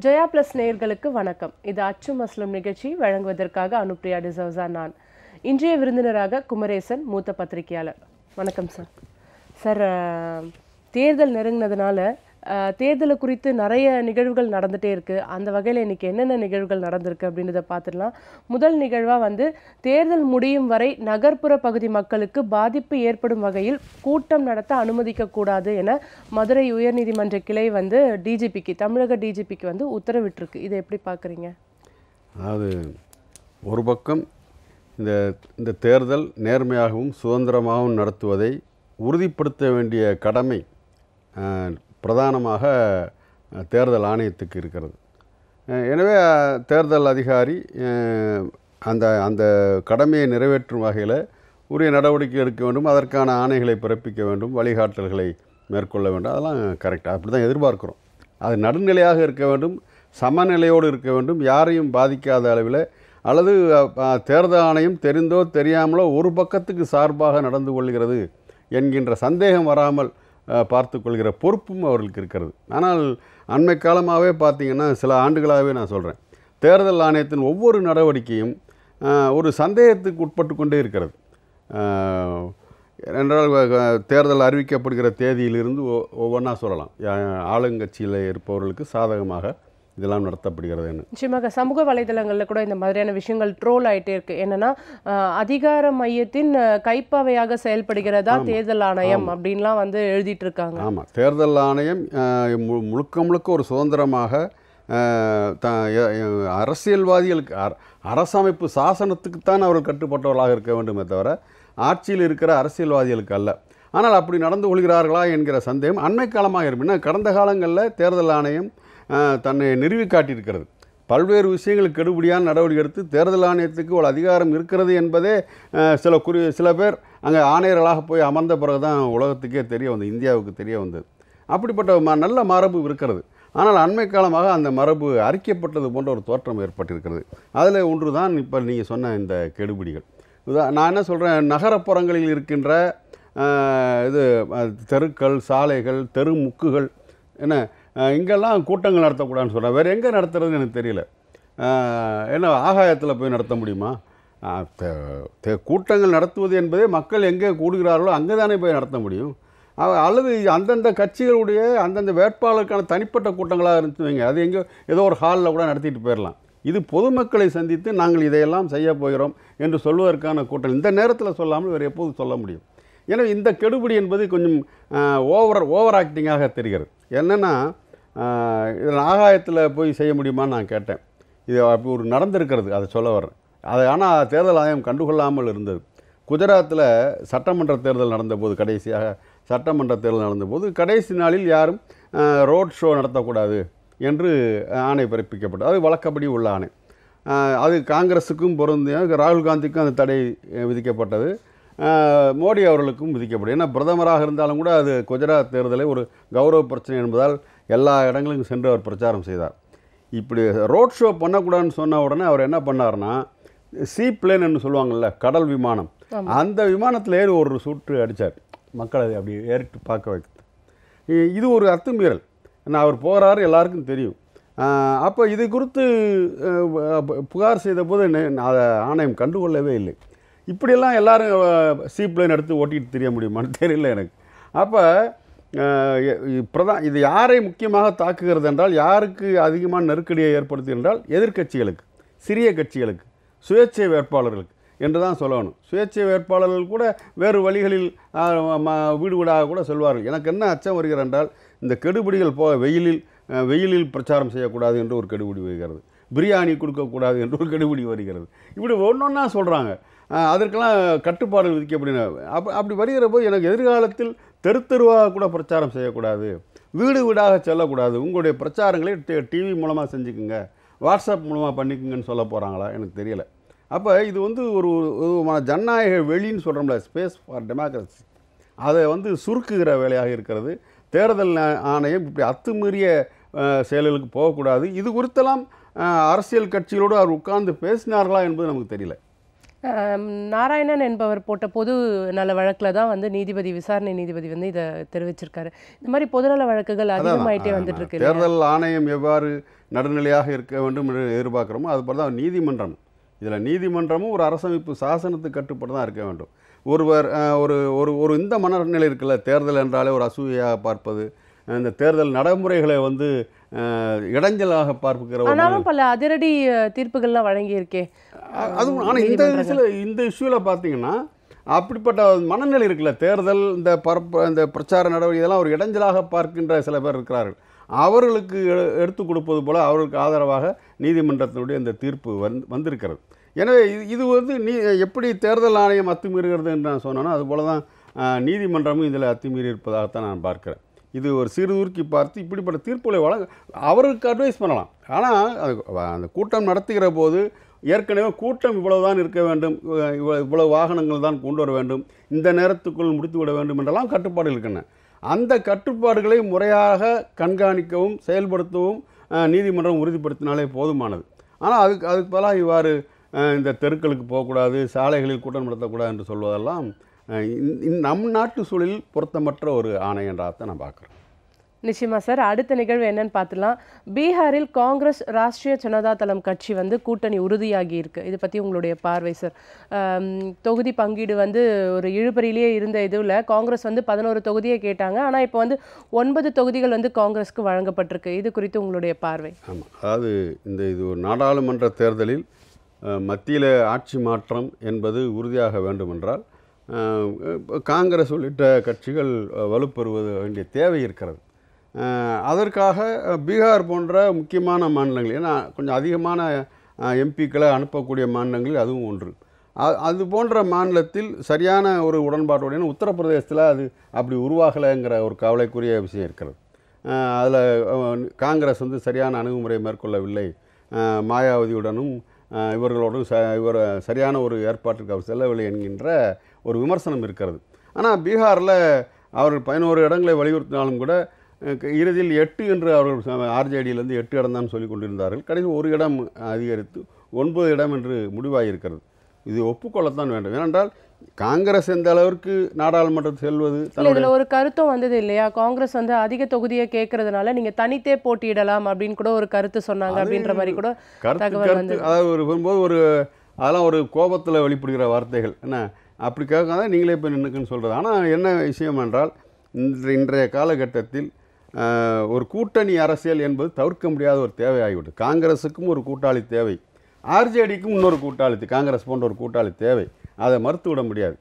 Jaya plus நேயர்களுக்கு வணக்கம். இது அச்சு மஸ்லம் நிகழ்ச்சி. வழங்குவதற்காக அனுப்பிரியா டிசோசா நான். இன்றைய விருந்தினராக குமரேசன் மூத்த பத்திரிகையாளர். வணக்கம் சார். சார் தேர்தல் நெருங்கினதுனால தேர்தலை குறித்து நிறைய நிகழ்வுகள் நடந்துகிட்டே இருக்குது அந்த வகையில் இன்னைக்கு என்னென்ன நிகழ்வுகள் நடந்திருக்கு அப்படின்றத பார்த்துடலாம் முதல் நிகழ்வாக வந்து தேர்தல் முடியும் வரை நகர்ப்புற பகுதி மக்களுக்கு பாதிப்பு ஏற்படும் வகையில் கூட்டம் நடத்த அனுமதிக்கக்கூடாது என மதுரை உயர்நீதிமன்ற கிளை வந்து டிஜிபிக்கு தமிழக டிஜிபிக்கு வந்து உத்தரவிட்டிருக்கு. இதை எப்படி பார்க்குறீங்க அதாவது ஒரு பக்கம் இந்த இந்த தேர்தல் நேர்மையாகவும் சுதந்திரமாகவும் நடத்துவதை உறுதிப்படுத்த வேண்டிய கடமை பிரதானமாக தேர்தல் ஆணையத்துக்கு இருக்கிறது. எனவே தேர்தல் அதிகாரி அந்த அந்த கடமையை நிறைவேற்றும் வகையில் உரிய நடவடிக்கை எடுக்க வேண்டும் அதற்கான ஆணைகளை பிறப்பிக்க வேண்டும் வழிகாட்டல்களை மேற்கொள்ள வேண்டும். அதெல்லாம் கரெக்டாக அப்படி தான் எதிர்பார்க்குறோம். அது நடுநிலையாக இருக்க வேண்டும் சமநிலையோடு இருக்க வேண்டும் யாரையும் பாதிக்காத அளவில் அல்லது தேர்தல் ஆணையம் தெரிந்தோ தெரியாமலோ ஒரு பக்கத்துக்கு சார்பாக நடந்து கொள்கிறது என்கின்ற சந்தேகம் வராமல் பார்த்து கொள்கிற பொறுப்பும் அவர்களுக்கு இருக்கிறது. ஆனால் அண்மை காலமாகவே பார்த்தீங்கன்னா சில ஆண்டுகளாகவே நான் சொல்கிறேன் தேர்தல் ஆணையத்தின் ஒவ்வொரு நடவடிக்கையும் ஒரு சந்தேகத்துக்கு உட்பட்டு கொண்டே இருக்கிறது. என்றால் தேர்தல் அறிவிக்கப்படுகிற தேதியிலிருந்து ஒ- ஒவ்வொன்றா சொல்லலாம். ஆளுங்கட்சியில் இருப்பவர்களுக்கு சாதகமாக இதெல்லாம் நடத்தப்படுகிறதுன்னு. நிச்சயமாக சமூக வலைதளங்கள்ல கூட இந்த மாதிரியான விஷயங்கள் ட்ரோல் ஆயிட்டே இருக்கு. என்னன்னா அதிகார மையத்தின் கைப்பாவையாக செயல்படுகிறதா தேர்தல் ஆணையம் அப்படின்லாம் வந்து எழுதிட்டு இருக்காங்க ஆமாம் தேர்தல் ஆணையம் முழுக்க முழுக்க ஒரு சுதந்திரமாக த அரசியல்வாதிகளுக்கு அர- அரசமைப்பு சாசனத்துக்குத்தான் அவர்கள் கட்டுப்பட்டவர்களாக இருக்க வேண்டுமே தவிர ஆட்சியில் இருக்கிற அரசியல்வாதிகளுக்கு அல்ல. ஆனால் அப்படி நடந்து கொள்கிறார்களா என்கிற சந்தேகம் அண்மை காலமாக இருக்கும் கடந்த காலங்களில் தேர்தல் ஆணையம் தன்னை நிறுவி காட்டியிருக்கிறது. பல்வேறு விஷயங்களுக்கு கெடுபடியான நடவடிக்கை எடுத்து தேர்தல் ஆணையத்துக்கு ஒரு அதிகாரம் இருக்கிறது என்பதே சில குறி சில பேர் அங்கே ஆணையர்களாக போய் அமர்ந்த பிறகு தான் உலகத்துக்கே தெரிய வந்தது இந்தியாவுக்கு தெரிய வந்தது. அப்படிப்பட்ட ம நல்ல மரபு இருக்கிறது. ஆனால் அண்மை காலமாக அந்த மரபு அரிக்கப்பட்டது போன்ற ஒரு தோற்றம் ஏற்பட்டிருக்கிறது. அதில் ஒன்று தான் இப்போ நீங்கள் சொன்ன இந்த கெடுபிடிகள். நான் என்ன சொல்கிறேன் நகரப்புறங்களில் இருக்கின்ற இது தெருக்கள் சாலைகள் தெருமுக்குகள் என்ன இங்கெல்லாம் கூட்டங்கள் நடத்தக்கூடாதுன்னு சொல்கிறேன் வேறு எங்கே நடத்துறதுன்னு எனக்கு தெரியல. அஹ், என்ன ஆகாயத்தில் போய் நடத்த முடியுமா? கூட்டங்கள் நடத்துவது என்பதே மக்கள் எங்கே கூடுகிறார்களோ அங்கே தானே போய் நடத்த முடியும். அல்லது அந்தந்த கட்சிகளுடைய அந்தந்த வேட்பாளருக்கான தனிப்பட்ட கூட்டங்களாக இருந்துச்சு வைங்க. அது எங்கேயோ ஏதோ ஒரு ஹாலில் கூட நடத்திட்டு போயிடலாம் இது பொதுமக்களை சந்தித்து நாங்கள் இதையெல்லாம் செய்ய போகிறோம் என்று சொல்வதற்கான கூட்டம் இந்த நேரத்தில் சொல்லாமல் வேறு எப்போது சொல்ல முடியும். எனவே இந்த கெடுபிடி என்பது கொஞ்சம் ஓவர் ஓவர் ஆக்டிங்காக தெரிகிறது. என்னென்னா இதில் ஆகாயத்தில் போய் செய்ய முடியுமான்னு நான் கேட்டேன். இது அப்படி ஒரு நடந்திருக்கிறது அதை சொல்ல வர்றேன். அதை ஆனால் தேர்தல் ஆணையம் கண்டுகொள்ளாமல் இருந்தது. குஜராத்தில் சட்டமன்ற தேர்தல் நடந்தபோது கடைசியாக சட்டமன்ற தேர்தல் நடந்தபோது கடைசி நாளில் யாரும் ரோட் ஷோ நடத்தக்கூடாது என்று ஆணை பிறப்பிக்கப்பட்டது. அது வழக்கப்படி உள்ள ஆணை. அது காங்கிரஸுக்கும் பொருந்திய ராகுல் காந்திக்கும் அந்த தடை விதிக்கப்பட்டது. மோடி அவர்களுக்கும் விதிக்கப்படும் ஏன்னா பிரதமராக இருந்தாலும் கூட அது குஜராத் தேர்தலை ஒரு கௌரவ பிரச்சனை என்பதால் எல்லா இடங்களுக்கும் சென்று அவர் பிரச்சாரம் செய்தார். இப்படி ரோட் ஷோ பண்ணக்கூடாதுன்னு சொன்ன உடனே அவர் என்ன பண்ணார்னா சீ பிளேன்னு சொல்லுவாங்கள்ல கடல் விமானம். அந்த விமானத்தில் ஏறி ஒரு சுற்று அடித்தார் மக்களை அப்படி ஏறிட்டு பார்க்க வைக்கிறது இது ஒரு அத்துமீறல். ஏன்னா அவர் போகிறாரு எல்லாருக்கும் தெரியும். அப்போ இது குறித்து புகார் செய்த போது நெ- அதை ஆணையம் கண்டுகொள்ளவே இல்லை. இப்படியெல்லாம் எல்லாரும் சீப்ளைன் எடுத்து ஓட்டிட்டு தெரிய முடியுமான்னு தெரியல எனக்கு. அப்போ பிரதான் இது யாரை முக்கியமாக தாக்குகிறது என்றால் யாருக்கு அதிகமான நெருக்கடியை ஏற்படுத்தி என்றால் எதிர்க்கட்சிகளுக்கு சிறிய கட்சிகளுக்கு சுயேட்சை வேட்பாளர்களுக்கு என்று தான் சொல்லணும். சுயேட்சை வேட்பாளர்கள் கூட வேறு வழிகளில் வீடு வீடாக கூட சொல்வார்கள். எனக்கு என்ன அச்சம் வருகிறது என்றால் இந்த கெடுபிடிகள் போக வெயிலில் வெயிலில் பிரச்சாரம் செய்யக்கூடாது என்று ஒரு கெடுபிடி வருகிறது. பிரியாணி கொடுக்கக்கூடாது என்று ஒரு கெடுபிடி வருகிறது. இப்படி ஒன்றொன்னா சொல்கிறாங்க அதற்கெல்லாம் கட்டுப்பாடுகள் விதிக்கப்படின அப்போ அப்படி வருகிற போது எனக்கு எதிர்காலத்தில் தெரு தெருவாக கூட பிரச்சாரம் செய்யக்கூடாது. வீடு வீடாக செல்லக்கூடாது. உங்களுடைய பிரச்சாரங்களை டிவி மூலமாக செஞ்சுக்குங்க. வாட்ஸ்அப் மூலமாக பண்ணிக்குங்கன்னு சொல்ல போகிறாங்களா எனக்கு தெரியல. அப்போ இது வந்து ஒரு ஒரு விதமான ஜனநாயக வெளின்னு சொல்கிறோம்ல ஸ்பேஸ் ஃபார் டெமோக்ரஸி அதை வந்து சுருக்குகிற வேலையாக இருக்கிறது. தேர்தல் ஆணையம் இப்படி அத்துமீறிய செயல்களுக்கு போகக்கூடாது. இது குறித்தெல்லாம் அரசியல் கட்சிகளோடு அவர் உட்கார்ந்து பேசினார்களா என்பது நமக்கு தெரியல. நாராயணன் என்பவர் போட்ட பொது நல வழக்குல தான் வந்து நீதிபதி விசாரணை நீதிபதி வந்து இதை தெரிவிச்சிருக்காரு. இந்த மாதிரி பொதுநல வழக்குகள் அதிகமாயிட்டே வந்துட்டு இருக்கு? தேர்தல் ஆணையம் எவ்வாறு நடுநிலையாக இருக்க வேண்டும் என்று எதிர்பார்க்குறோமோ அது போல தான் நீதிமன்றம். இதில் நீதிமன்றமும் ஒரு அரசமைப்பு சாசனத்துக்கு கட்டுப்பட்டு தான் இருக்க வேண்டும். ஒருவர் ஒரு ஒரு ஒரு இந்த மனநிலை இருக்குல்ல தேர்தல் என்றாலே ஒரு அசூயாக பார்ப்பது இந்த தேர்தல் நடைமுறைகளை வந்து இடைஞ்சலாக பார்க்கிற ஒரு ஆனாலும் பல அதிரடி தீர்ப்புகள்லாம் வழங்கி இருக்கே அ- அதுவும் ஆனால் இந்த விஷயத்தில் இந்த இஷ்யூவில் பார்த்தீங்கன்னா அப்படிப்பட்ட மனநிலை இருக்குல்ல தேர்தல் இந்த பரப்பு இந்த பிரச்சார நடவடிக்கை இதெல்லாம் ஒரு இடைஞ்சலாக பார்க்கின்ற சில பேர் இருக்கிறார்கள். அவர்களுக்கு எடுத்து கொடுப்பது போல அவர்களுக்கு ஆதரவாக நீதிமன்றத்தினுடைய இந்த தீர்ப்பு வந்து வந்திருக்கிறது. எனவே இது இது வந்து நீ எப்படி தேர்தல் ஆணையம் அத்துமீறுகிறது என்று நான் சொன்னேனோ அது போல தான் நீதிமன்றமும் இதில் அத்துமீறி இருப்பதாகத்தான் நான் பார்க்கிறேன். இது ஒரு சீர்தூக்கி பார்த்து இப்படிப்பட்ட தீர்ப்புகளை வழங்க அவருக்கு அட்வைஸ் பண்ணலாம். ஆனால் அது அந்த கூட்டம் நடத்துகிற போது ஏற்கனவே கூட்டம் இவ்வளவுதான் இருக்க வேண்டும். இவ்வளோ இவ்வளவு வாகனங்கள் தான் கொண்டு வர வேண்டும். இந்த நேரத்துக்குள் முடித்து விட வேண்டும் என்றெல்லாம் கட்டுப்பாடு இருக்கின்றன. அந்த கட்டுப்பாடுகளை முறையாக கண்காணிக்கவும் செயல்படுத்தவும் நீதிமன்றம் உறுதிப்படுத்தினாலே போதுமானது. ஆனால் அதுக்கு அதுக்கு பதிலாக இவ்வாறு இந்த தெருக்களுக்கு போகக்கூடாது சாலைகளில் கூட்டம் நடத்தக்கூடாது என்று சொல்வதெல்லாம் நம் நாட்டு சூழலில் பொருத்தமற்ற ஒரு ஆணை என்றாகத்தான் நான் பார்க்குறேன் நிச்சயமா சார். அடுத்த நிகழ்வு என்னன்னு பார்த்துலாம் பீகாரில் காங்கிரஸ் ராஷ்டிரிய ஜனதா தளம் கட்சி வந்து கூட்டணி உறுதியாகி இருக்கு. இதை பத்தி உங்களுடைய பார்வை சார். தொகுதி பங்கீடு வந்து ஒரு இழுபறியிலேயே இருந்த இதுல காங்கிரஸ் வந்து பதினோரு தொகுதியை கேட்டாங்க. ஆனா இப்போ வந்து ஒன்பது தொகுதிகள் வந்து காங்கிரஸ்க்கு வழங்கப்பட்டிருக்கு. இது குறித்து உங்களுடைய பார்வை. ஆமாம் அதாவது இந்த இது ஒரு நாடாளுமன்ற தேர்தலில் மத்தியில் ஆட்சி மாற்றம் என்பது உறுதியாக வேண்டுமென்றால் காங்கிரஸ் உள்ளிட்ட கட்சிகள் வலுப்பெறுவது வேண்டிய தேவை இருக்கிறது. அதற்காக பீகார் போன்ற முக்கியமான மாநிலங்கள் ஏன்னா கொஞ்சம் அதிகமான எம்பிக்களை அனுப்பக்கூடிய மாநிலங்களில் அதுவும் ஒன்று. அது போன்ற மாநிலத்தில் சரியான ஒரு உடன்பாட்டுடன் உத்தரப்பிரதேசத்தில் அது அப்படி உருவாகலைங்கிற ஒரு கவலைக்குரிய விஷயம் இருக்கிறது. அதில் காங்கிரஸ் வந்து சரியான அணுகுமுறை மேற்கொள்ளவில்லை. மாயாவதியுடனும் இவர்களோடும் ச இவர் சரியான ஒரு ஏற்பாட்டிற்கு அவர் செல்லவில்லை என்கின்ற ஒரு விமர்சனம் இருக்கிறது. ஆனால் பீகாரில் அவர்கள் பதினோரு இடங்களை வலியுறுத்தினாலும் கூட இறுதியில் எட்டு என்று அவர்கள் ஆர்ஜேடியிலேருந்து எட்டு இடம் தான் சொல்லிக் கொண்டிருந்தார்கள். கடைசியில் ஒரு இடம் அதிகரித்து ஒன்பது இடம் என்று முடிவாகியிருக்கிறது இது ஒப்புக்கொள்ளத்தான் வேண்டும். ஏனென்றால் காங்கிரஸ் எந்த அளவிற்கு நாடாளுமன்றத்தில் செல்வது இதுல ஒரு கருத்தும் வந்தது இல்லையா? காங்கிரஸ் வந்து அதிக தொகுதியை கேட்கறதுனால நீங்க தனித்தே போட்டியிடலாம் அப்படின்னு கூட ஒரு கருத்து சொன்னாங்க அப்படின்ற மாதிரி கூட கருத்து கருத்து. அதாவது ஒரு வரும்போது ஒரு அதெல்லாம் ஒரு கோபத்தில் வெளிப்படுகிற வார்த்தைகள். என்ன? அப்படி கேட்காத நீங்களே போய் நின்றுக்குன்னு சொல்கிறது ஆனால் என்ன விஷயம் என்றால் இன்று இன்றைய காலகட்டத்தில் ஒரு கூட்டணி அரசியல் என்பது தவிர்க்க முடியாத ஒரு தேவை ஆகிவிட்டது காங்கிரஸுக்கும் ஒரு கூட்டாளி தேவை. ஆர்ஜேடிக்கும் இன்னொரு கூட்டாளி காங்கிரஸ் போன்ற ஒரு கூட்டாளி தேவை. அதை மறுத்து விட முடியாது.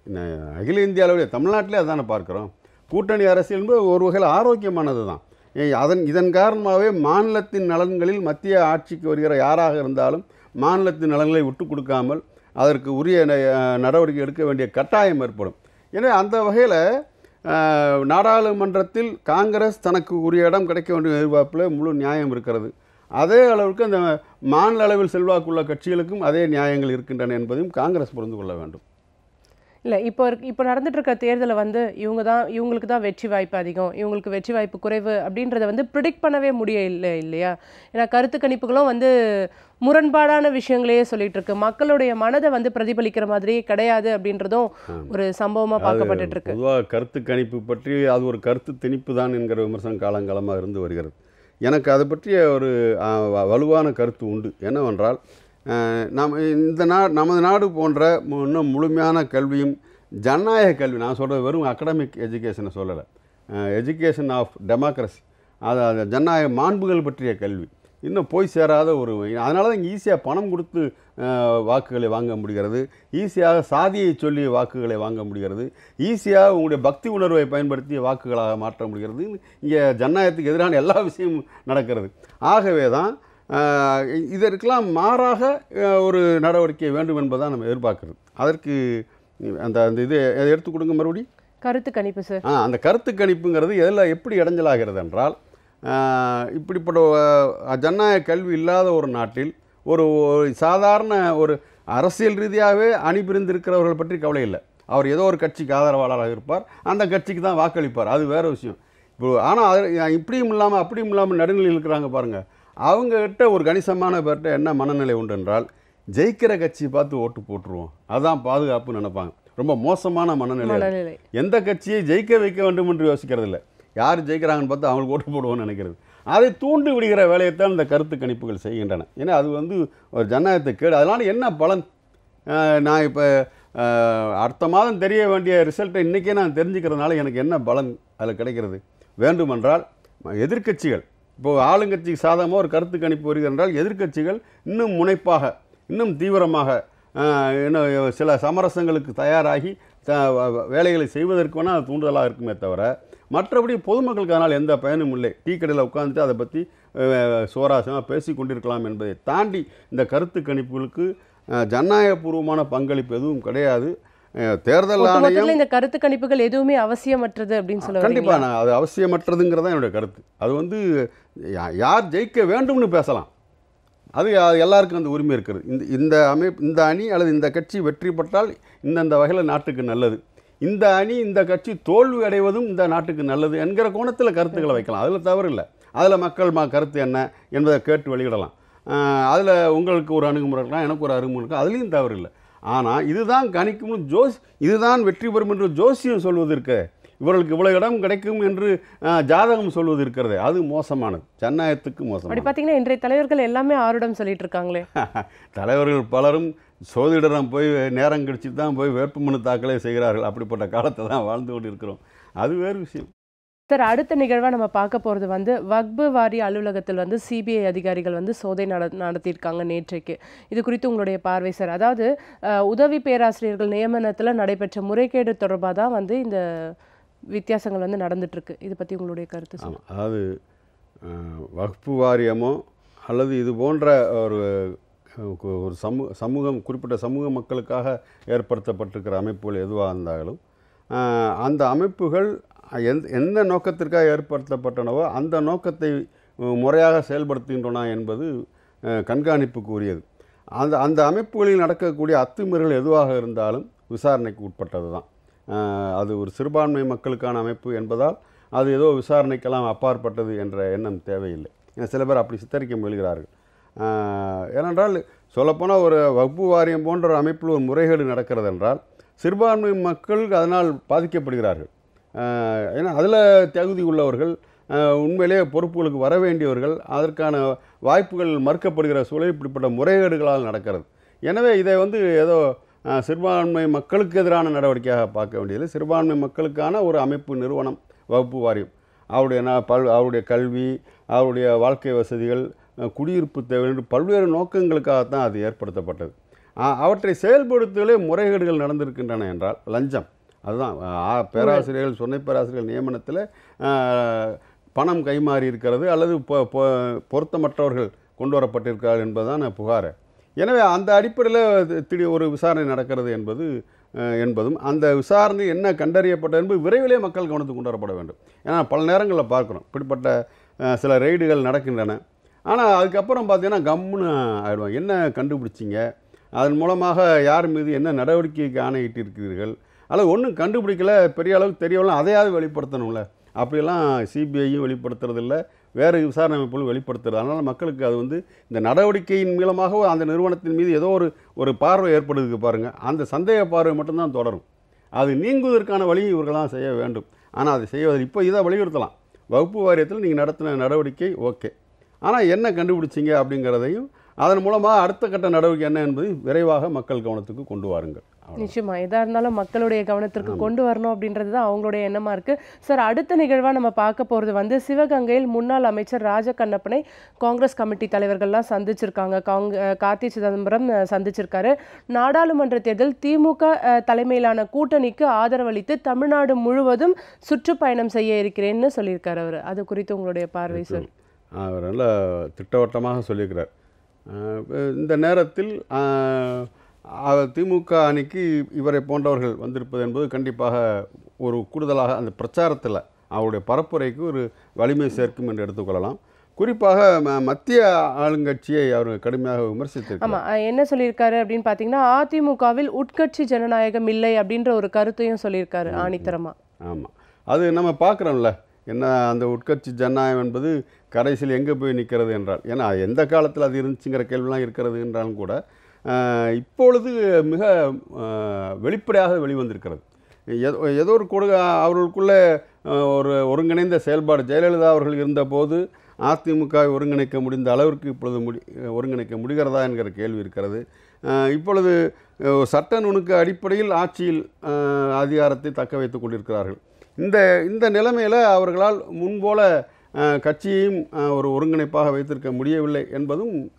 அகில இந்திய அளவில் தமிழ்நாட்டிலே அதானே பார்க்குறோம். கூட்டணி அரசியல் என்பது ஒரு வகையில் ஆரோக்கியமானது தான். அதன் இதன் காரணமாகவே மாநிலத்தின் நலன்களில் மத்திய ஆட்சிக்கு வருகிற யாராக இருந்தாலும் மாநிலத்தின் நலன்களை விட்டு கொடுக்காமல் அதற்கு உரிய ந- நடவடிக்கை எடுக்க வேண்டிய கட்டாயம் ஏற்படும். எனவே அந்த வகையில் நாடாளுமன்றத்தில் காங்கிரஸ் தனக்கு உரிய இடம் கிடைக்க வேண்டிய எதிர்பார்ப்பில் முழு நியாயம் இருக்கிறது. அதே அளவுக்கு அந்த மாநில அளவில் செல்வாக்குள்ள கட்சிகளுக்கும் அதே நியாயங்கள் இருக்கின்றன என்பதையும் காங்கிரஸ் புரிந்து கொள்ள வேண்டும். இல்ல இப்போ இப்போ நடந்துட்டு இருக்க தேர்தலை வந்து இவங்க தான் இவங்களுக்கு தான் வெற்றி வாய்ப்பு அதிகம். இவங்களுக்கு வெற்றி வாய்ப்பு குறைவு அப்படின்றத வந்து ப்ரிடிக்ட் பண்ணவே முடியல இல்லையா? ஏன்னா கருத்து கணிப்புகளும் வந்து முரண்பாடான விஷயங்களையே சொல்லிட்டு இருக்கு மக்களுடைய மனதை வந்து பிரதிபலிக்கிற மாதிரியே கிடையாது அப்படின்றதும் ஒரு சம்பவமா பார்க்கப்பட்டுட்டு இருக்கு பொதுவாக கருத்து கணிப்பு பற்றி அது ஒரு கருத்து திணிப்பு தான் என்கிற விமர்சனம் காலங்காலமாக இருந்து வருகிறது. எனக்கு அதை பற்றிய ஒரு வலுவான கருத்து உண்டு. என்னவென்றால் நம் இந்த நா நமது நாடு போன்ற மு- இன்னும் முழுமையான கல்வியும் ஜனநாயக கல்வி நான் சொல்கிறது வெறும் அகடமிக் எஜுகேஷனை சொல்லலை. எஜுகேஷன் ஆஃப் டெமோக்ரஸி அது அது ஜனநாயக மாண்புகள் பற்றிய கல்வி. இன்னும் போய் சேராத ஒரு அதனால தான் ஈஸியாக பணம் கொடுத்து வாக்குகளை வாங்க முடிகிறது. ஈஸியாக சாதியை சொல்லி வாக்குகளை வாங்க முடிகிறது. ஈஸியாக உங்களுடைய பக்தி உணர்வை பயன்படுத்தி வாக்குகளாக மாற்ற முடிகிறது. இங்கே ஜனநாயகத்துக்கு எதிரான எல்லா விஷயமும் நடக்கிறது. ஆகவே தான் இதற்கெல்லாம் மாறாக ஒரு நடவடிக்கை வேண்டும் என்பதான் நம்ம எதிர்பார்க்கிறது. அதற்கு அந்த அந்த இது எடுத்து கொடுங்க மறுபடியும் கருத்து கணிப்பு சார் ஆ அந்த கருத்து கணிப்புங்கிறது எதில் எப்படி இடைஞ்சலாகிறது என்றால் இப்படிப்பட்ட ஜனநாயக கல்வி இல்லாத ஒரு நாட்டில் ஒரு சாதாரண ஒரு அரசியல் ரீதியாகவே அணிபிரிந்திருக்கிறவர்கள் பற்றி கவலை இல்லை. அவர் ஏதோ ஒரு கட்சிக்கு ஆதரவாளராக இருப்பார். அந்த கட்சிக்கு தான் வாக்களிப்பார். அது வேற விஷயம். இப்போ ஆனால் அது இப்படியும் இல்லாமல் அப்படியும் இல்லாமல் நடுநிலையில் இருக்கிறாங்க பாருங்கள் அவங்ககிட்ட ஒரு கணிசமான பேர்கிட்ட என்ன மனநிலை உண்டு என்றால் ஜெயிக்கிற கட்சி பார்த்து ஓட்டு போட்டுருவோம். அதான் பாதுகாப்புன்னு நினைப்பாங்க. ரொம்ப மோசமான மனநிலை எந்த கட்சியை ஜெயிக்க வைக்க வேண்டும் என்று யோசிக்கிறது இல்லை யார் ஜெயிக்கிறாங்கன்னு பார்த்து அவங்களுக்கு ஓட்டு போடுவோம்னு நினைக்கிறது. அதை தூண்டி விடுகிற வேலையைத்தான் இந்த கருத்து கணிப்புகள் செய்கின்றன. ஏன்னா அது வந்து ஒரு ஜனநாயகத்தை கேடு. அதனால் என்ன பலன்? நான் இப்போ அடுத்த மாதம் தெரிய வேண்டிய ரிசல்ட்டை இன்றைக்கே நான் தெரிஞ்சுக்கிறதுனால எனக்கு என்ன பலன் அதில் கிடைக்கிறது? வேண்டுமென்றால் எதிர்க்கட்சிகள் இப்போது ஆளுங்கட்சிக்கு சாதகமாக ஒரு கருத்து கணிப்பு வருகிறது என்றால் எதிர்க்கட்சிகள் இன்னும் முனைப்பாக இன்னும் தீவிரமாக இன்னும் சில சமரசங்களுக்கு தயாராகி வேலைகளை செய்வதற்கு வேணால் அது தூண்டுதலாக இருக்குமே தவிர மற்றபடி பொதுமக்களுக்கு அதனால் எந்த பயனும் இல்லை. டீ கடையில் உட்காந்துட்டு அதை பற்றி சுவராசமாக பேசி கொண்டிருக்கலாம் என்பதை தாண்டி இந்த கருத்து கணிப்புகளுக்கு ஜனநாயகபூர்வமான பங்களிப்பு எதுவும் கிடையாது. தேர்தல் ஆணையம் இந்த கருத்து கணிப்புகள் எதுவுமே அவசியமற்றது அப்படின்னு சொல்ல கண்டிப்பாக நான் அது அவசியமற்றதுங்கிறது தான் என்னுடைய கருத்து. அது வந்து யார் ஜெயிக்க வேண்டும்னு பேசலாம். அது எல்லாருக்கும் அந்த உரிமை இருக்கிறது இந்த இந்த அமைப்பு இந்த அணி அல்லது இந்த கட்சி வெற்றி பெற்றால் இந்தந்த வகையில் நாட்டுக்கு நல்லது. இந்த அணி இந்த கட்சி தோல்வி அடைவதும் இந்த நாட்டுக்கு நல்லது என்கிற கோணத்தில் கருத்துக்களை வைக்கலாம். அதில் தவறு இல்லை. அதில் மக்கள் ம கருத்து என்ன என்பதை கேட்டு வெளியிடலாம். அதில் உங்களுக்கு ஒரு அணுகுமுறை இருக்கலாம் எனக்கு ஒரு அணுகுமுறை இருக்கலாம். அதுலேயும் தவறு இல்லை. ஆனால் இதுதான் கணிக்கும்னு ஜோஸ் இதுதான் வெற்றி பெறும் என்று ஜோசியம் சொல்வது இருக்க இவர்களுக்கு இவ்வளோ இடம் கிடைக்கும் என்று ஜாதகம் சொல்வது இருக்கிறது. அது மோசமானது. ஜனநாயகத்துக்கு அப்படி மோசமானது பார்த்தீங்கன்னா இன்றைய தலைவர்கள் எல்லாமே ஆருடம் சொல்லிட்டு இருக்காங்களே. தலைவர்கள் பலரும் சோதிடரம் போய் நேரம் கழிச்சு தான் போய் வேட்புமனு தாக்கலே செய்கிறார்கள். அப்படிப்பட்ட காலத்தை தான் வாழ்ந்து கொண்டு இருக்கிறோம் அது வேறு விஷயம். சார் அடுத்த நிகழ்வாக நம்ம பார்க்க போகிறது வந்து வக்பு வாரிய அலுவலகத்தில் வந்து சிபிஐ அதிகாரிகள் வந்து சோதனை நட நடத்தியிருக்காங்க நேற்றைக்கு. இது குறித்து உங்களுடைய பார்வை சார். அதாவது உதவி பேராசிரியர்கள் நியமனத்தில் நடைபெற்ற முறைகேடு தொடர்பாக தான் வந்து இந்த வித்தியாசங்கள் வந்து நடந்துட்டு இருக்கு இதை பற்றி உங்களுடைய கருத்து சார் அதாவது அஹ், வகுப்பு வாரியமோ அல்லது இது போன்ற ஒரு ஒரு சமூக சமூகம் குறிப்பிட்ட சமூக மக்களுக்காக ஏற்படுத்தப்பட்டிருக்கிற அமைப்புகள் எதுவாக இருந்தாலும் அந்த அமைப்புகள் எந்த எந்த நோக்கத்திற்காக ஏற்படுத்தப்பட்டனவோ அந்த நோக்கத்தை முறையாக செயல்படுத்துகின்றன என்பது கண்காணிப்புக்குரியது. கண்காணிப்புக்கு உரியது அந்த அந்த அமைப்புகளில் நடக்கக்கூடிய அத்துமீறல் எதுவாக இருந்தாலும் விசாரணைக்கு உட்பட்டது தான் அது ஒரு சிறுபான்மை மக்களுக்கான அமைப்பு என்பதால் அது ஏதோ விசாரணைக்கெல்லாம் அப்பாற்பட்டது என்ற எண்ணம் தேவையில்லை. ஏன்னா சில பேர் அப்படி சித்தரிக்க முயல்கிறார்கள். ஏனென்றால் சொல்லப்போனால் ஒரு வகுப்பு வாரியம் போன்ற ஒரு அமைப்பில் ஒரு முறைகேடு நடக்கிறது என்றால் சிறுபான்மை மக்கள் அதனால் பாதிக்கப்படுகிறார்கள். ஏன்னா அதில் தகுதி உள்ளவர்கள் உண்மையிலே பொறுப்புகளுக்கு வர வேண்டியவர்கள் அதற்கான வாய்ப்புகள் மறுக்கப்படுகிற சூழல் இப்படிப்பட்ட முறைகேடுகளால் நடக்கிறது. எனவே இதை வந்து ஏதோ சிறுபான்மை மக்களுக்கு எதிரான நடவடிக்கையாக பார்க்க வேண்டியது சிறுபான்மை மக்களுக்கான ஒரு அமைப்பு நிறுவனம் வகுப்பு வாரியம். அவருடைய பல் அவருடைய கல்வி அவருடைய வாழ்க்கை வசதிகள் குடியிருப்பு தேவை என்று பல்வேறு நோக்கங்களுக்காகத்தான் அது ஏற்படுத்தப்பட்டது. அவற்றை செயல்படுத்துவதிலே முறைகேடுகள் நடந்திருக்கின்றன என்றால் லஞ்சம். அதுதான். பேராசிரியர்கள் துணை பேராசிரியர்கள் நியமனத்தில் பணம் கைமாறி இருக்கிறது அல்லது பொருத்தமற்றவர்கள் கொண்டு வரப்பட்டிருக்கிறார்கள் என்பதுதான் புகார். எனவே அந்த அடிப்படையில் திடீர் ஒரு விசாரணை நடக்கிறது என்பது என்பதும் அந்த விசாரணை என்ன கண்டறியப்பட்டது என்பது விரைவிலே மக்கள் கவனத்துக்கு கொண்டு வரப்பட வேண்டும். ஏன்னா பல நேரங்களில் பார்க்குறோம். இப்படிப்பட்ட சில ரெய்டுகள் நடக்கின்றன. ஆனால் அதுக்கப்புறம் பார்த்தீங்கன்னா கம்முன்னு ஆயிடுவாங்க. என்ன கண்டுபிடிச்சிங்க? அதன் மூலமாக யார் மீது என்ன நடவடிக்கைக்கு ஆணையிட்டிருக்கிறீர்கள்? அல்லது ஒன்றும் கண்டுபிடிக்கல. பெரிய அளவுக்கு தெரியவில்லை அதையாவது வெளிப்படுத்தணும்ல. அப்படியெல்லாம் சிபிஐயும் வெளிப்படுத்துறதில்ல. வேறு விசாரணை அமைப்புகளும் வெளிப்படுத்துறது. அதனால் மக்களுக்கு அது வந்து இந்த நடவடிக்கையின் மூலமாக அந்த நிறுவனத்தின் மீது ஏதோ ஒரு ஒரு பார்வை ஏற்படுதுக்கு பாருங்கள் அந்த சந்தேக பார்வை மட்டும்தான் தொடரும். அது நீங்குவதற்கான வழி இவர்களாம் செய்ய வேண்டும். ஆனால் அதை செய்வதில் இப்போ இதை வலியுறுத்தலாம். வகுப்பு வாரியத்தில் நீங்கள் நடத்தின நடவடிக்கை ஓகே. ஆனால் என்ன கண்டுபிடிச்சிங்க அப்படிங்கிறதையும் அதன் மூலமாக அடுத்த கட்ட நடவடிக்கை என்ன என்பதை விரைவாக மக்கள் கவனத்துக்கு கொண்டு வாருங்கள். நிச்சயமா. எதா இருந்தாலும் மக்களுடைய கவனத்திற்கு கொண்டு வரணும் அப்படின்றது தான் அவங்களுடைய எண்ணமா இருக்கு. சார் அடுத்த நிகழ்வா நம்ம பார்க்க போறது வந்து சிவகங்கையில் முன்னாள் அமைச்சர் ராஜ கண்ணப்பனை காங்கிரஸ் கமிட்டி தலைவர்கள்லாம் சந்திச்சிருக்காங்க. காங்க கார்த்தி சிதம்பரம் சந்திச்சிருக்காரு. நாடாளுமன்ற தேர்தல் திமுக தலைமையிலான கூட்டணிக்கு ஆதரவளித்து தமிழ்நாடு முழுவதும் சுற்றுப்பயணம் செய்ய இருக்கிறேன்னு சொல்லியிருக்காரு அவர். அது குறித்து உங்களுடைய பார்வை சார். அவர் நல்ல திட்டவட்டமாக சொல்லியிருக்கிறார். இந்த நேரத்தில் திமுக அணிக்கு இவரை போன்றவர்கள் வந்திருப்பது என்பது கண்டிப்பாக ஒரு கூடுதலாக அந்த பிரச்சாரத்தில் அவருடைய பரப்புரைக்கு ஒரு வலிமை சேர்க்கும் என்று எடுத்துக்கொள்ளலாம். குறிப்பாக மத்திய ஆளுங்கட்சியை அவர் கடுமையாக விமர்சித்திருக்கிறார். ஆமா அஹ் என்ன சொல்லியிருக்காரு அப்படின்னு பாத்தீங்கன்னா அதிமுகவில் உட்கட்சி ஜனநாயகம் இல்லை அப்படின்ற ஒரு கருத்தையும் சொல்லியிருக்காரு ஆணித்தரமா. ஆமாம் அது நம்ம பார்க்குறோம்ல என்ன அந்த உட்கட்சி ஜனநாயகம் என்பது கடைசியில் எங்கே போய் நிற்கிறது என்றால் ஏன்னா எந்த காலத்தில் அது இருந்துச்சுங்கிற கேள்விலாம் இருக்கிறது என்றாலும் கூட இப்பொழுது மிக வெளிப்படையாக வெளிவந்திருக்கிறது. ஏதோ ஏதோ ஒரு கொடு அவர்களுக்குள்ளே ஒரு ஒருங்கிணைந்த செயல்பாடு. ஜெயலலிதா அவர்கள் இருந்தபோது அதிமுகவை ஒருங்கிணைக்க முடிந்த அளவிற்கு இப்பொழுது முடி ஒருங்கிணைக்க முடிகிறதா என்கிற கேள்வி இருக்கிறது. இப்பொழுது சட்ட நுணுக்க அடிப்படையில் ஆட்சியில் அதிகாரத்தை தக்க வைத்து கொண்டிருக்கிறார்கள். இந்த இந்த நிலைமையில் அவர்களால் முன்போல கட்சியையும் ஒரு ஒருங்கிணைப்பாக வைத்திருக்க முடியவில்லை என்பதும்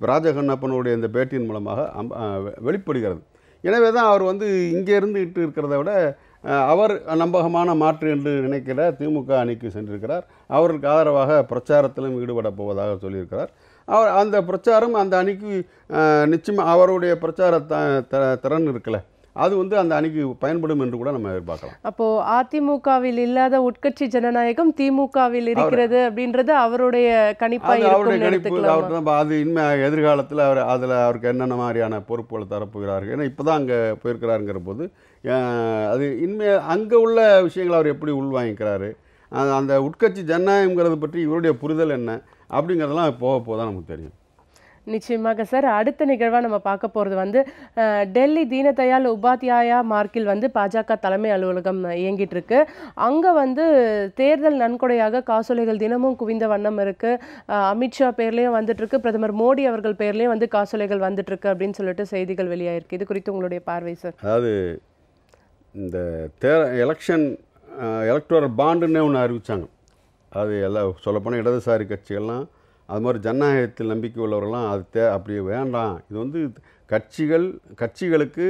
ராஜகண்ணப்பனுடைய இந்த பேட்டியின் மூலமாக அம்- வெளிப்படுகிறது. எனவே தான் அவர் வந்து இங்கே இருந்துகிட்டு இருக்கிறத விட அவர் நம்பகமான மாற்று என்று நினைக்கிற திமுக அணிக்கு சென்றிருக்கிறார். அவருக்கு ஆதரவாக பிரச்சாரத்திலும் ஈடுபட போவதாக சொல்லியிருக்கிறார். அவர் அந்த பிரச்சாரம் அந்த அணிக்கு நிச்சயமாக அவருடைய பிரச்சார த த- திறன் இருக்கலை. அது வந்து அந்த அணிக்கு பயன்படும் என்று கூட நம்ம எதிர்பார்க்கலாம். அப்போ அதிமுகவில் இல்லாத உட்கட்சி ஜனநாயகம் திமுகவில் இருக்கிறது அப்படின்றது அவருடைய கணிப்பா அது அவருடைய கணிப்பு தான் அது இனிமே எதிர்காலத்தில் அவர் அதில் அவருக்கு என்னென்ன மாதிரியான பொறுப்புகள் தரப்போகிறார்கள் ஏன்னா இப்போ தான் அங்கே போயிருக்கிறாருங்கிற போது அது இனிமே அங்கே உள்ள விஷயங்களை அவர் எப்படி உள்வாங்கிக்கிறாரு? அந்த- அந்த உட்கட்சி ஜனநாயகங்கிறது பற்றி இவருடைய புரிதல் என்ன? அப்படிங்கிறதெல்லாம் போக போக தான் நமக்கு தெரியும். நிச்சயமாக சார். அடுத்த நிகழ்வாக நம்ம பார்க்க போகிறது வந்து டெல்லி தீனதயாள் உபாத்யாயா மார்க்கில் வந்து பாஜக தலைமை அலுவலகம் இயங்கிட்டு இருக்கு அங்கே வந்து தேர்தல் நன்கொடையாக காசோலைகள் தினமும் குவிந்த வண்ணம் இருக்குது அமித்ஷா பேர்லேயும் வந்துட்டுருக்கு. பிரதமர் மோடி அவர்கள் பேர்லேயும் வந்து காசோலைகள் வந்துட்டுருக்கு அப்படின்னு சொல்லிட்டு செய்திகள் வெளியாயிருக்கு. இது குறித்து உங்களுடைய பார்வை சார். அதாவது இந்த தே எலெக்ஷன் எலக்ட்ரல் பாண்டுன்னே ஒன்று அறிவித்தாங்க அது எல்லாம் சொல்லப்போனால் இடதுசாரி கட்சிகள்லாம் அது மாதிரி ஜனநாயகத்தில் நம்பிக்கை உள்ளவர்கள்லாம் அது தே அப்படி வேண்டாம். இது வந்து கட்சிகள் கட்சிகளுக்கு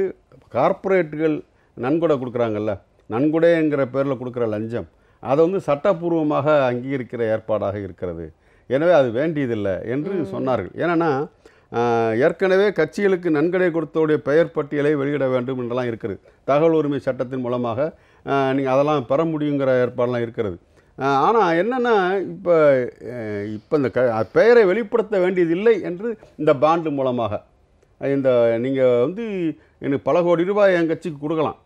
கார்ப்பரேட்டுகள் நன்கொடை கொடுக்குறாங்கல்ல. நன்கொடைங்கிற பேரில் கொடுக்குற லஞ்சம். அதை வந்து சட்டப்பூர்வமாக அங்கீகரிக்கிற ஏற்பாடாக இருக்கிறது. எனவே அது வேண்டியதில்லை என்று சொன்னார்கள். ஏன்னா ஏற்கனவே கட்சிகளுக்கு நன்கொடை கொடுத்தோடைய பெயர் பட்டியலை வெளியிட வேண்டும் என்றெல்லாம் இருக்குது. தகவல் உரிமை சட்டத்தின் மூலமாக நீங்கள் அதெல்லாம் பெற முடியுங்கிற ஏற்பாடெல்லாம் இருக்கிறது. ஆனால் என்னென்னா இப்போ இப்போ இந்த க பெயரை வெளிப்படுத்த வேண்டியதில்லை என்று இந்த பாண்டு மூலமாக. இந்த நீங்கள் வந்து எனக்கு பல கோடி ரூபாய் என் கட்சிக்கு கொடுக்கலாம்.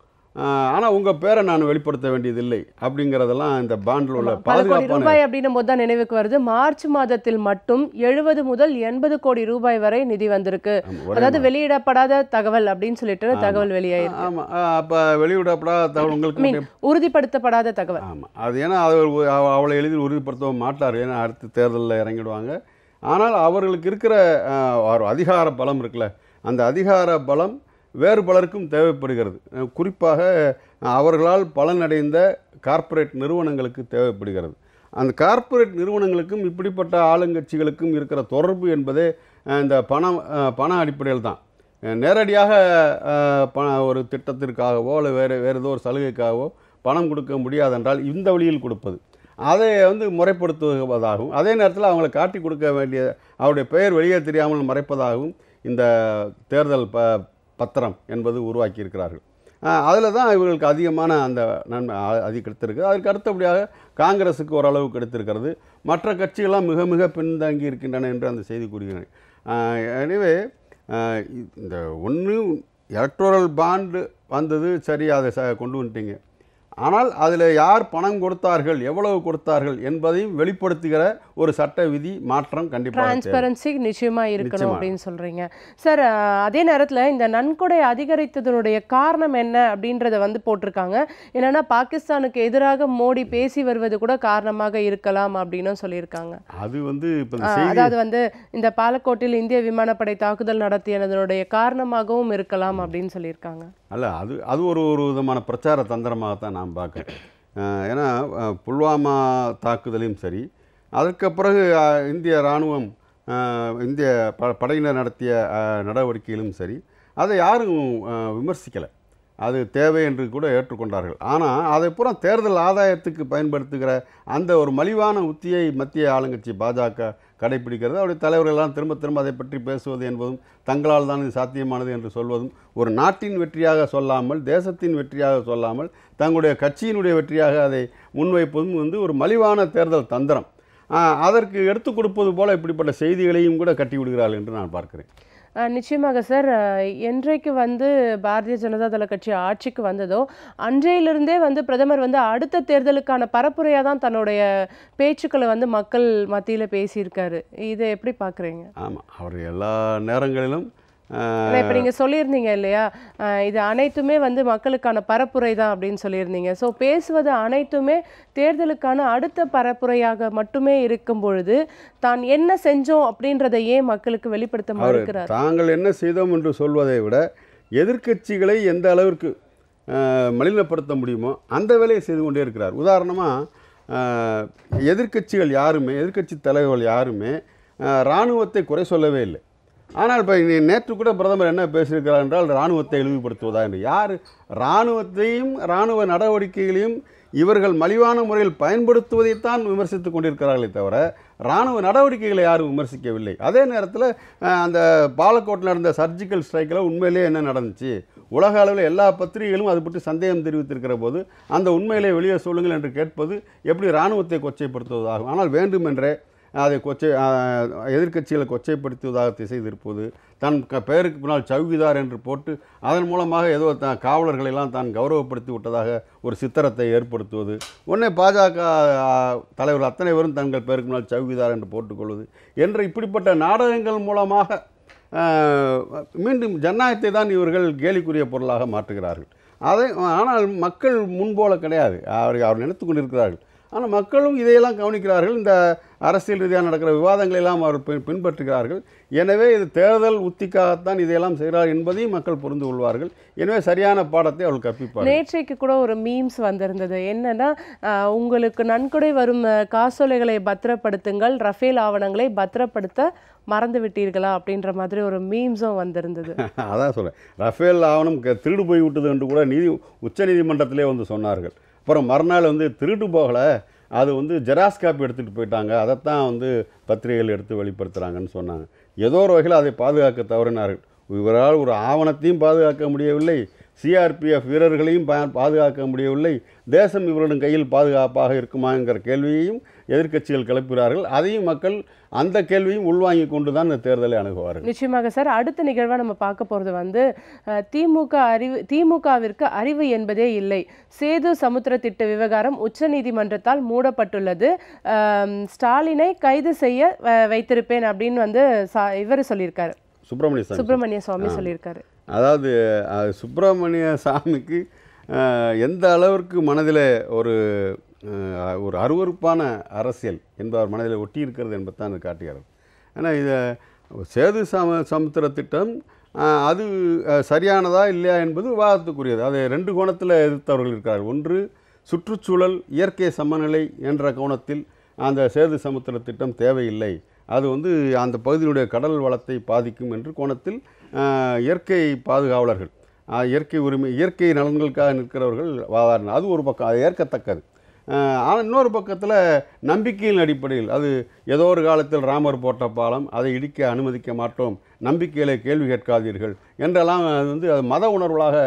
ஆனால் உங்கள் பேரை நான் வெளிப்படுத்த வேண்டியதில்லை அப்படிங்கிறதெல்லாம் இந்த பாண்டில் உள்ள பாதுகாப்பான ரூபாய் அப்படின்னும் போது தான் நினைவுக்கு வருது. மார்ச் மாதத்தில் மட்டும் எழுபது முதல் எண்பது கோடி ரூபாய் வரை நிதி வந்திருக்கு. அதாவது வெளியிடப்படாத தகவல் அப்படின்னு சொல்லிட்டு தகவல் வெளியாயிருக்கு. ஆமாம் அப்போ வெளியிடப்படாத தகவல் உங்களுக்கு உறுதிப்படுத்தப்படாத தகவல். ஆமாம் அது ஏன்னா அவர் அவளை எளிதில் உறுதிப்படுத்தவும் மாட்டார். ஏன்னா அடுத்த தேர்தலில் இறங்கிடுவாங்க. ஆனால் அவர்களுக்கு இருக்கிற அதிகார பலம் இருக்குல்ல. அந்த அதிகார பலம் வேறு பலருக்கும் தேவைப்படுகிறது. குறிப்பாக அவர்களால் பலனடைந்த கார்ப்பரேட் நிறுவனங்களுக்கு தேவைப்படுகிறது. அந்த கார்ப்பரேட் நிறுவனங்களுக்கும் இப்படிப்பட்ட ஆளுங்கட்சிகளுக்கும் இருக்கிற தொடர்பு என்பதே இந்த பணம் பண அடிப்படையில் தான். நேரடியாக அஹ், பண ஒரு திட்டத்திற்காகவோ அல்லது வேறு வேறு ஏதோ ஒரு சலுகைக்காகவோ பணம் கொடுக்க முடியாதென்றால் இந்த வழியில் கொடுப்பது. அதை வந்து முறைப்படுத்துவதாகவும் அதே நேரத்தில் அவங்களை காட்டி கொடுக்க வேண்டிய அவருடைய பெயர் வெளியே தெரியாமல் மறைப்பதாகவும் இந்த தேர்தல் ப பத்திரம் என்பது உருவாக்கியிருக்கிறார்கள். அதில் தான் இவர்களுக்கு அதிகமான அந்த நன்மை அதிக அது கிடைத்திருக்கு. அதற்கு அடுத்தபடியாக காங்கிரஸுக்கு ஓரளவு கிடைத்திருக்கிறது. மற்ற கட்சிகள்லாம் மிக மிக பின்தங்கி இருக்கின்றன என்று அந்த செய்தி கூறுகிறேன் எனவே இந்த ஒன்று எலக்ட்ரோரல் பாண்டு வந்தது சரி அதை ச கொண்டு வந்துட்டீங்க. ஆனால் அதில் யார் பணம் கொடுத்தார்கள் எவ்வளவு கொடுத்தார்கள் என்பதையும் வெளிப்படுத்துகிற ஒரு சட்ட விதி மாற்றம் கண்டிப்பாக. டிரான்ஸ்பரன்சி நிச்சயமா இருக்கணும். அப்படின்னு சொல்றீங்க சார் அதே நேரத்துல இந்த நன்கொடை அதிகரித்ததனுடைய காரணம் என்ன அப்படின்றத வந்து போட்டிருக்காங்க என்னன்னா பாகிஸ்தானுக்கு எதிராக மோடி பேசி வருவது கூட காரணமாக இருக்கலாம் அப்படின்னு சொல்லியிருக்காங்க அது வந்து அதாவது வந்து இந்த பாலக்கோட்டில் இந்திய விமானப்படை தாக்குதல் நடத்தியதனுடைய காரணமாகவும் இருக்கலாம் அப்படின்னு சொல்லியிருக்காங்க அல்ல அது அது ஒரு ஒரு விதமான பிரச்சார தந்திரமாகத்தான் நான் பார்க்குறேன். ஏன்னா புல்வாமா தாக்குதலையும் சரி அதற்கு பிறகு இந்திய இராணுவம் இந்திய ப படையினர் நடத்திய நடவடிக்கையிலும் சரி அதை யாரும் விமர்சிக்கலை. அது தேவை என்று கூட ஏற்றுக்கொண்டார்கள். ஆனால் அதை பூரா தேர்தல் ஆதாயத்துக்கு பயன்படுத்துகிற அந்த ஒரு மலிவான உத்தியை மத்திய ஆளுங்கட்சி பாஜக கடைபிடிக்கிறது அவருடைய தலைவர்கள்லாம் திரும்ப திரும்ப அதை பற்றி பேசுவது என்பதும் தங்களால் தான் இது சாத்தியமானது என்று சொல்வதும் ஒரு நாட்டின் வெற்றியாக சொல்லாமல் தேசத்தின் வெற்றியாக சொல்லாமல் தங்களுடைய கட்சியினுடைய வெற்றியாக அதை முன்வைப்பதும் வந்து ஒரு மலிவான தேர்தல் தந்திரம். அதற்கு எடுத்துக் கொடுப்பது போல இப்படிப்பட்ட செய்திகளையும் கூட கட்டிவிடுகிறார்கள் என்று நான் பார்க்கிறேன். நிச்சயமாக சார். என்றைக்கு வந்து பாரதிய ஜனதா தள கட்சி ஆட்சிக்கு வந்ததோ அன்றையிலிருந்தே வந்து பிரதமர் வந்து அடுத்த தேர்தலுக்கான பரப்புரையாக தான் தன்னுடைய பேச்சுக்களை வந்து மக்கள் மத்தியில் பேசியிருக்காரு. இதை எப்படி பார்க்குறீங்க ஆமாம் அவர் எல்லா நேரங்களிலும் இப்ப நீங்க சொல்லியிருந்தீங்க இல்லையா? இது அனைத்துமே வந்து மக்களுக்கான பரப்புரை தான் அப்படின்னு சொல்லியிருந்தீங்க. ஸோ பேசுவது அனைத்துமே தேர்தலுக்கான அடுத்த பரப்புரையாக மட்டுமே இருக்கும் பொழுது தான் என்ன செஞ்சோம் அப்படின்றத ஏன் மக்களுக்கு வெளிப்படுத்த மறுக்கிறார். தாங்கள் என்ன செய்தோம் என்று சொல்வதை விட எதிர்க்கட்சிகளை எந்த அளவிற்கு மலினப்படுத்த முடியுமோ அந்த வேலையை செய்து கொண்டே இருக்கிறார். உதாரணமாக எதிர்க்கட்சிகள் யாருமே எதிர்க்கட்சி தலைவர்கள் யாருமே இராணுவத்தை குறை சொல்லவே இல்லை. ஆனால் இப்போ நேற்று கூட பிரதமர் என்ன பேசியிருக்கிறார் என்றால் இராணுவத்தை இழிவுபடுத்துவதா என்று. யார்? இராணுவத்தையும் இராணுவ நடவடிக்கைகளையும் இவர்கள் மலிவான முறையில் பயன்படுத்துவதைத்தான் விமர்சித்துக் கொண்டிருக்கிறார்களே தவிர இராணுவ நடவடிக்கைகளை யாரும் விமர்சிக்கவில்லை. அதே நேரத்தில் அந்த பாலக்கோட்டில் நடந்த சர்ஜிக்கல் ஸ்ட்ரைக்கில் உண்மையிலேயே என்ன நடந்துச்சு? உலக அளவில் எல்லா பத்திரிகைகளும் அது பற்றி சந்தேகம் தெரிவித்திருக்கிற போது அந்த உண்மையிலே வெளியே சொல்லுங்கள் என்று கேட்பது எப்படி இராணுவத்தை கொச்சைப்படுத்துவதாகும்? ஆனால் வேண்டுமென்றே அதை கொச்சை எதிர்கட்சிகளை எதிர்க்கட்சிகளை கொச்சைப்படுத்துவதாக திசை திருப்பது தன் க பெயருக்கு பின்னால் சவுகிதார் என்று போட்டு அதன் மூலமாக ஏதோ த காவலர்களை எல்லாம் தான் கௌரவப்படுத்தி விட்டதாக ஒரு சித்திரத்தை ஏற்படுத்துவது. உடனே பாஜக தலைவர் அத்தனை பேரும் தங்கள் பெயருக்கு முன்னால் சவுகிதார் என்று போட்டுக்கொள்வது என்ற இப்படிப்பட்ட நாடகங்கள் மூலமாக மீண்டும் ஜனநாயகத்தை தான் இவர்கள் கேலிக்குரிய பொருளாக மாற்றுகிறார்கள். அதை ஆனால் மக்கள் முன்போல கிடையாது. அவர் அவர் நினைத்து கொண்டிருக்கிறார்கள். ஆனால் மக்களும் இதையெல்லாம் கவனிக்கிறார்கள். இந்த அரசியல் ரீதியாக நடக்கிற விவாதங்களை எல்லாம் அவர் பின்- பின்பற்றுகிறார்கள். எனவே இது தேர்தல் உத்திக்காகத்தான் இதையெல்லாம் செய்கிறார் என்பதையும் மக்கள் புரிந்து கொள்வார்கள். எனவே சரியான பாடத்தை அவர்கள் கற்பிப்பார்கள். நேற்றைக்கு கூட ஒரு மீம்ஸ் வந்திருந்தது. என்னன்னா உங்களுக்கு நன்கொடை வரும் காசோலைகளை பத்திரப்படுத்துங்கள் ரஃபேல் ஆவணங்களை பத்திரப்படுத்த மறந்து விட்டீர்களா? அப்படின்ற மாதிரி ஒரு மீம்ஸும் வந்திருந்தது. அதான் சொல்கிறேன் ரஃபேல் ஆவணம் திருடு போய் விட்டது என்று கூட நீதி உச்சநீதிமன்றத்திலே வந்து சொன்னார்கள். அப்புறம் மறுநாள் வந்து திருட்டு போகலை அது வந்து ஜெராக்ஸ் காப்பி எடுத்துகிட்டு போயிட்டாங்க. அதைத்தான் வந்து பத்திரிகைகள் எடுத்து வெளிப்படுத்துகிறாங்கன்னு சொன்னாங்க. ஏதோ ஒரு வகையில் அதை பாதுகாக்க தவறினார்கள். இவரால் ஒரு ஆவணத்தையும் பாதுகாக்க முடியவில்லை. சிஆர்பிஎஃப் வீரர்களையும் பா பாதுகாக்க முடியவில்லை. தேசம் இவர்களின் கையில் பாதுகாப்பாக இருக்குமாங்கிற கேள்வியையும் எதிர்க்கட்சிகள் கிளப்புகிறார்கள். அதையும் மக்கள் அந்த கேள்வியும் உள்வாங்கி கொண்டு தான் இந்த தேர்தலை அணுகுவார்கள். நிச்சயமாக சார் அடுத்த நிகழ்வா நம்ம பார்க்க போறது வந்து திமுக அறிவு திமுகவிற்கு அறிவு என்பதே இல்லை. சேது சமுத்திர திட்ட விவகாரம் உச்சநீதிமன்றத்தால் மூடப்பட்டுள்ளது. ஸ்டாலினை கைது செய்ய வைத்திருப்பேன் அப்படின்னு வந்து இவர் சொல்லியிருக்காரு. சுப்பிரமணிய சுப்பிரமணிய சுவாமி சொல்லியிருக்காரு. அதாவது சுப்பிரமணிய சாமிக்கு எந்த அளவிற்கு மனதில் ஒரு ஒரு அருவருப்பான அரசியல் என்பவர் மனதில் ஒட்டி இருக்கிறது என்பதுதான் இது காட்டுகிறது. ஏன்னா இதை சேது சம சமுத்திர திட்டம் அது சரியானதா இல்லையா என்பது விவாதத்துக்குரியது. அதை ரெண்டு கோணத்தில் எதிர்த்தவர்கள் இருக்கிறார்கள். ஒன்று சுற்றுச்சூழல் இயற்கை சமநிலை என்ற கோணத்தில் அந்த சேது சமுத்திர திட்டம் தேவையில்லை. அது வந்து அந்த பகுதியினுடைய கடல் வளத்தை பாதிக்கும் என்று கோணத்தில் இயற்கை பாதுகாவலர்கள் இயற்கை உரிமை இயற்கை நலன்களுக்காக நிற்கிறவர்கள் வாதாடினார் அது ஒரு பக்கம் அது ஏற்கத்தக்கது. ஆனால் இன்னொரு பக்கத்தில் நம்பிக்கையின் அடிப்படையில் அது ஏதோ ஒரு காலத்தில் ராமர் போட்ட பாலம் அதை இடிக்க அனுமதிக்க மாட்டோம் நம்பிக்கையில் கேள்வி கேட்காதீர்கள் என்றெல்லாம் அது வந்து அது மத உணர்வுகளாக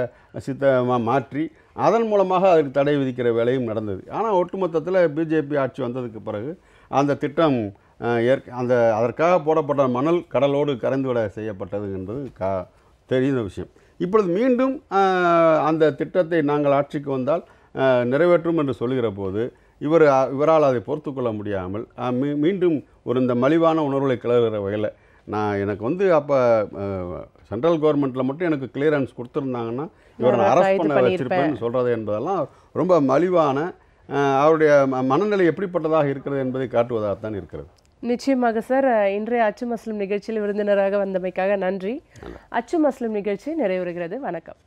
சித்த மாற்றி அதன் மூலமாக அதற்கு தடை விதிக்கிற வேலையும் நடந்தது. ஆனால் ஒட்டுமொத்தத்தில் பிஜேபி ஆட்சி வந்ததுக்கு பிறகு அந்த திட்டம் ஏற்க அந்த அதற்காக போடப்பட்ட மணல் கடலோடு கரைந்துவிட செய்யப்பட்டது என்பது கா தெரிந்த விஷயம். இப்பொழுது மீண்டும் அந்த திட்டத்தை நாங்கள் ஆட்சிக்கு வந்தால் நிறைவேற்றும் என்று சொல்லுகிற போது இவர் இவரால் அதை பொறுத்து கொள்ள முடியாமல் மீ மீண்டும் ஒரு இந்த மலிவான உணர்வுகளை கிளறுகிற வகையில் நான் எனக்கு வந்து அப்போ சென்ட்ரல் கவர்மெண்ட்டில் மட்டும் எனக்கு கிளியரன்ஸ் கொடுத்துருந்தாங்கன்னா இவரை நான் அரெஸ்ட் பண்ண. வச்சிருப்பேன்னு சொல்கிறது என்பதெல்லாம் ரொம்ப மலிவான அவருடைய மனநிலை எப்படிப்பட்டதாக இருக்கிறது என்பதை காட்டுவதாகத்தான் இருக்கிறது. நிச்சயமாக சார். இன்றைய அச்சு மஸ்லிம் நிகழ்ச்சியில் விருந்தினராக வந்தமைக்காக நன்றி. அச்சு மஸ்லிம் நிகழ்ச்சி நிறைவுறுகிறது. வணக்கம்.